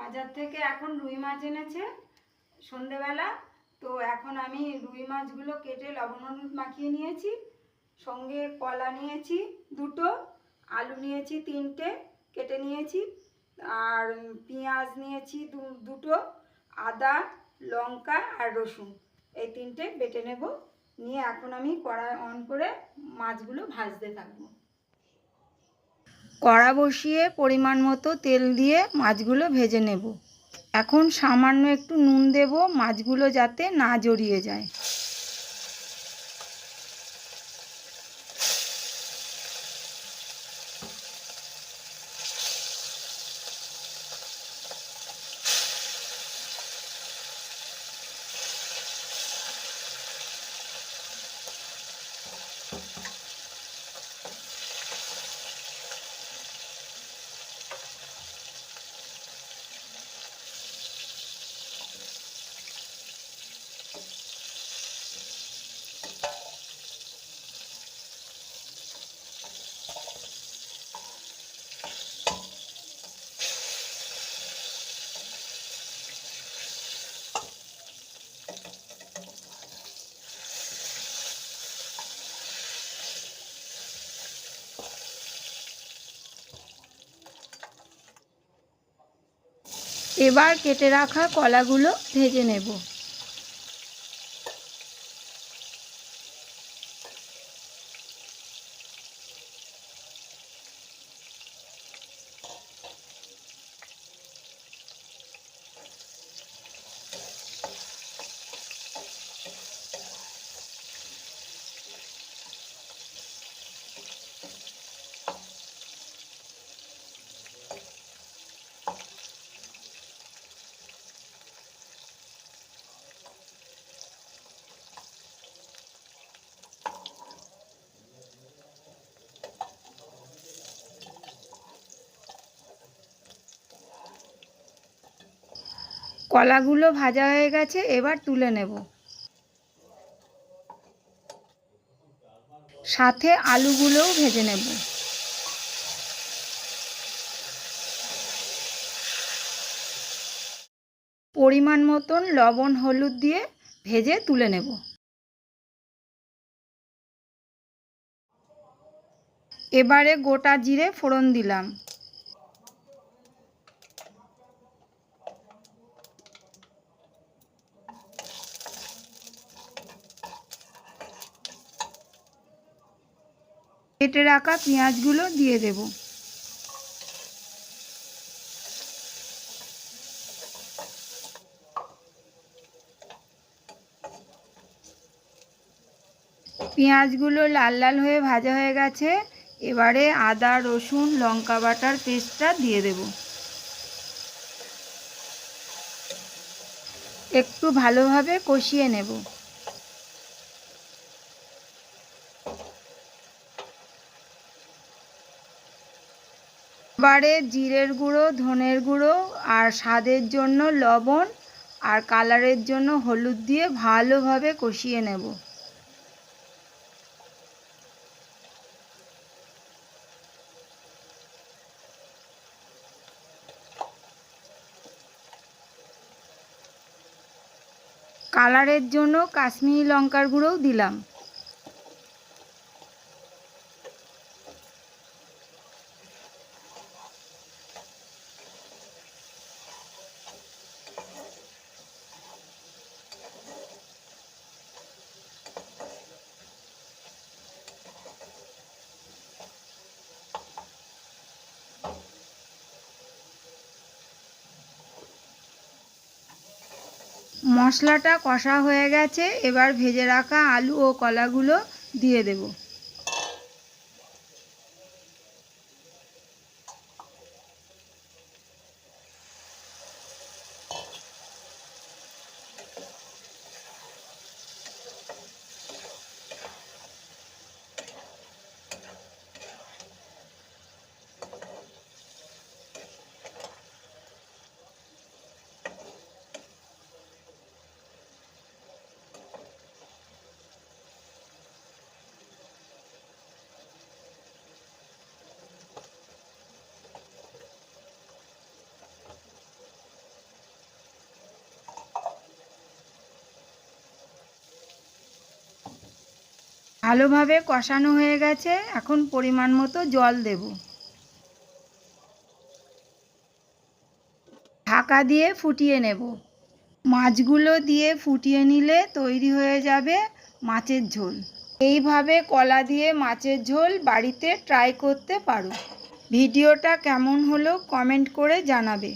বাজার থেকে এখন রুই মাছ এনেছে সন্ধেবেলা। তো এখন আমি রুই মাছগুলো কেটে লবণ হলুদ মাখিয়ে নিয়েছি, সঙ্গে কলা নিয়েছি দুটো, আলু নিয়েছি তিনটে কেটে নিয়েছি, আর পেঁয়াজ নিয়েছি দুটো, আদা, লঙ্কা আর রসুন। এই তিনটে বেটে নেব, নিয়ে এখন আমি কড়াই অন করে মাছগুলো ভাজতে থাকব। কড়া বসিয়ে পরিমাণ মতো তেল দিয়ে মাছগুলো ভেজে নেব। এখন সামান্য একটু নুন দেব, মাছগুলো যাতে না জড়িয়ে যায়। এবার কেটে রাখা কলাগুলো ভেজে নেব। কলাগুলো ভাজা হয়ে গেছে, এবার তুলে নেব। সাথে আলুগুলোও ভেজে নেব। পরিমাণ মতন লবণ, হলুদ দিয়ে ভেজে তুলে নেব। এবারে গোটা জিরে ফোড়ন দিলাম। কেটে রাখা পেঁয়াজগুলো দিয়ে দেব। পেঁয়াজগুলো লাল লাল হয়ে ভাজা হয়ে গেছে। এবারে আদা, রসুন, লঙ্কা বাটার পেস্টটা দিয়ে দেব। একটু ভালোভাবে কষিয়ে নেব। এবারে জিরের গুঁড়ো, ধনের গুঁড়ো আর স্বাদের জন্য লবণ আর কালারের জন্য হলুদ দিয়ে ভালোভাবে কষিয়ে নেব। কালারের জন্য কাশ্মীরি লঙ্কার গুঁড়োও দিলাম। মশলাটা কষা হয়ে গেছে এবার ভেজে রাখা আলু ও কলাগুলো দিয়ে দেব। ভালোভাবে কষানো হয়ে গেছে। এখন পরিমাণ মতো জল দেব। ঢাকা দিয়ে ফুটিয়ে নেব। মাছগুলো দিয়ে ফুটিয়ে নিলে তৈরি হয়ে যাবে মাছের ঝোল। এইভাবে কলা দিয়ে মাছের ঝোল বাড়িতে ট্রাই করতে পারো। ভিডিওটা কেমন হলো কমেন্ট করে জানাবে।